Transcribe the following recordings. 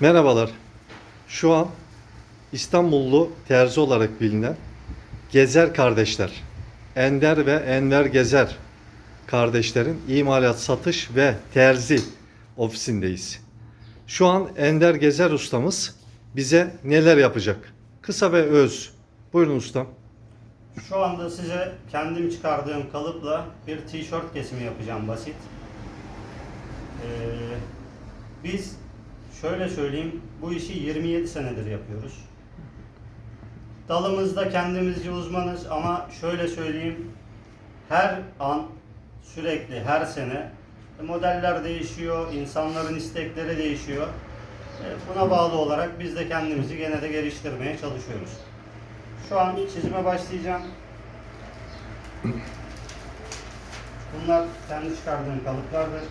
Merhabalar. Şu an İstanbullu terzi olarak bilinen Gezer kardeşler, Ender ve Enver Gezer kardeşlerin imalat, satış ve terzi ofisindeyiz. Şu an Ender Gezer ustamız bize neler yapacak? Kısa ve öz. Buyurun ustam. Şu anda size kendim çıkardığım kalıpla bir tişört kesimi yapacağım basit. Ee, biz şöyle söyleyeyim bu işi 27 senedir yapıyoruz. Dalımızda kendimizce uzmanız ama şöyle söyleyeyim her an sürekli her sene modeller değişiyor, insanların istekleri değişiyor. Ee, Buna bağlı olarak biz de kendimizi gene de geliştirmeye çalışıyoruz. Şu an çizime başlayacağım. Bunlar kendi çıkardığım kalıplardır.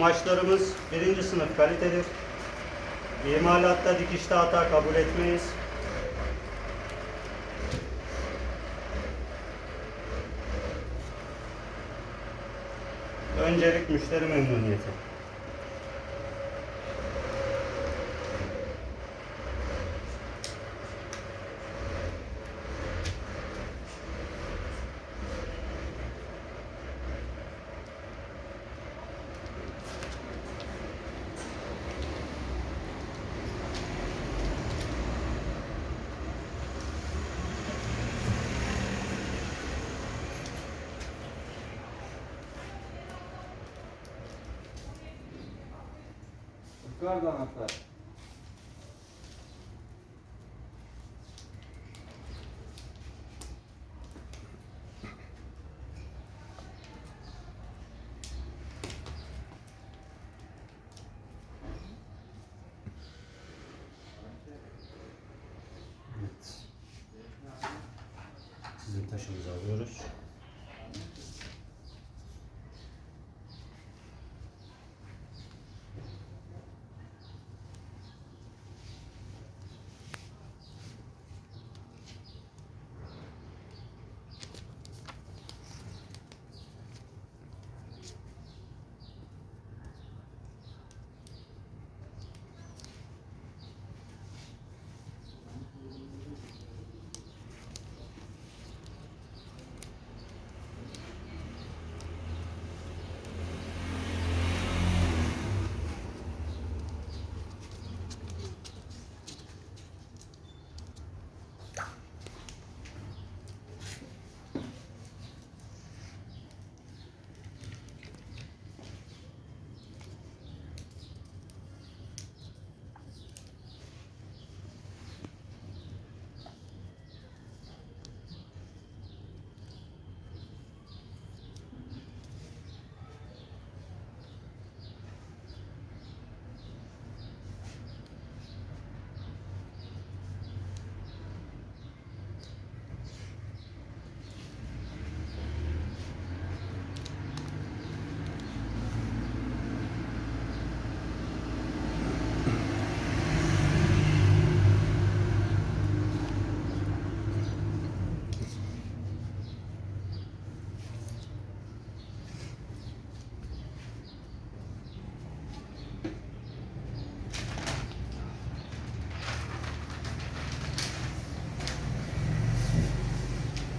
Kumaşlarımız birinci sınıf kalitedir. İmalatta dikişte hata kabul etmeyiz. Öncelik müşteri memnuniyeti. Yukarıda anahtar. Evet. Çizim taşımızı alıyoruz.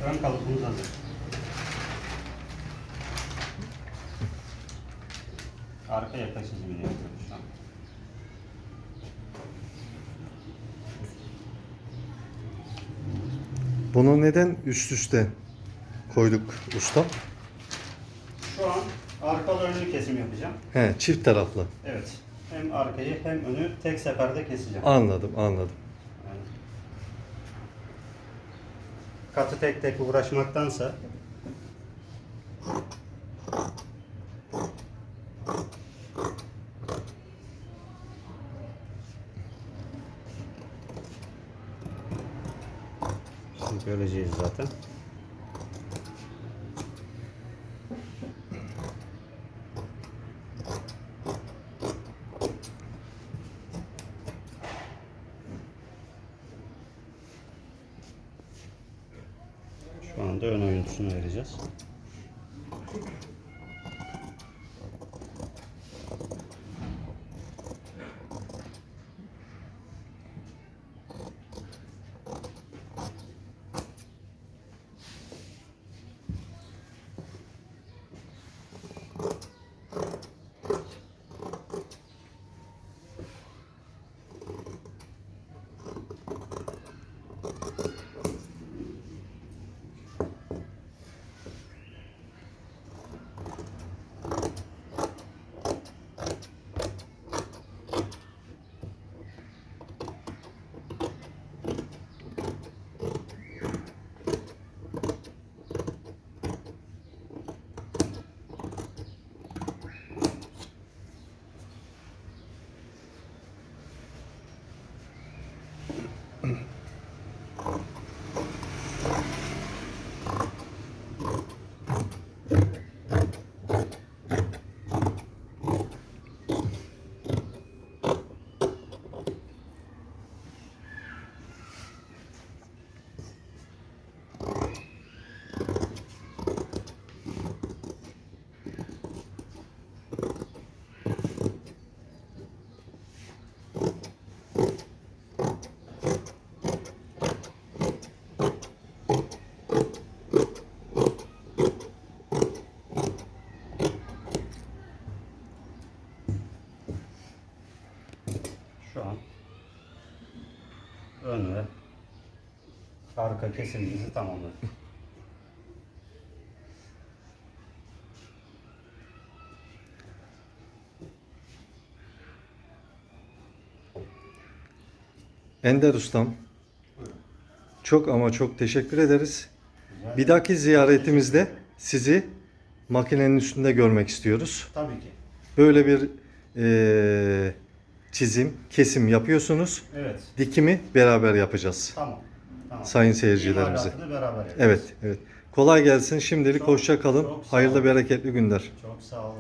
Ön kalıbımız hazır. Arka yaka çizimini yapıyoruz şu an. Bunu neden üst üste koyduk ustam? Şu an arkalı önlü kesim yapacağım. He, çift taraflı. Evet. Hem arkayı hem önü tek seferde keseceğim. Anladım, anladım. Katı tek tek uğraşmaktansa göreceğiz zaten. Anda ön oyuntusunu vereceğiz. Şu an ön ve arka kesimimizi tamamladık. Ender Ustam çok ama çok teşekkür ederiz. Bir dahaki ziyaretimizde sizi makinenin üstünde görmek istiyoruz. Tabii ki. Böyle bir eee, çizim, kesim yapıyorsunuz. Evet. Dikimi beraber yapacağız. Tamam. Tamam. Sayın seyircilerimize. İmalatını beraber yapacağız. Evet, evet. Kolay gelsin. Şimdilik Çok- hoşça kalın. çok Hayırlı bereketli günler. Çok sağ olun.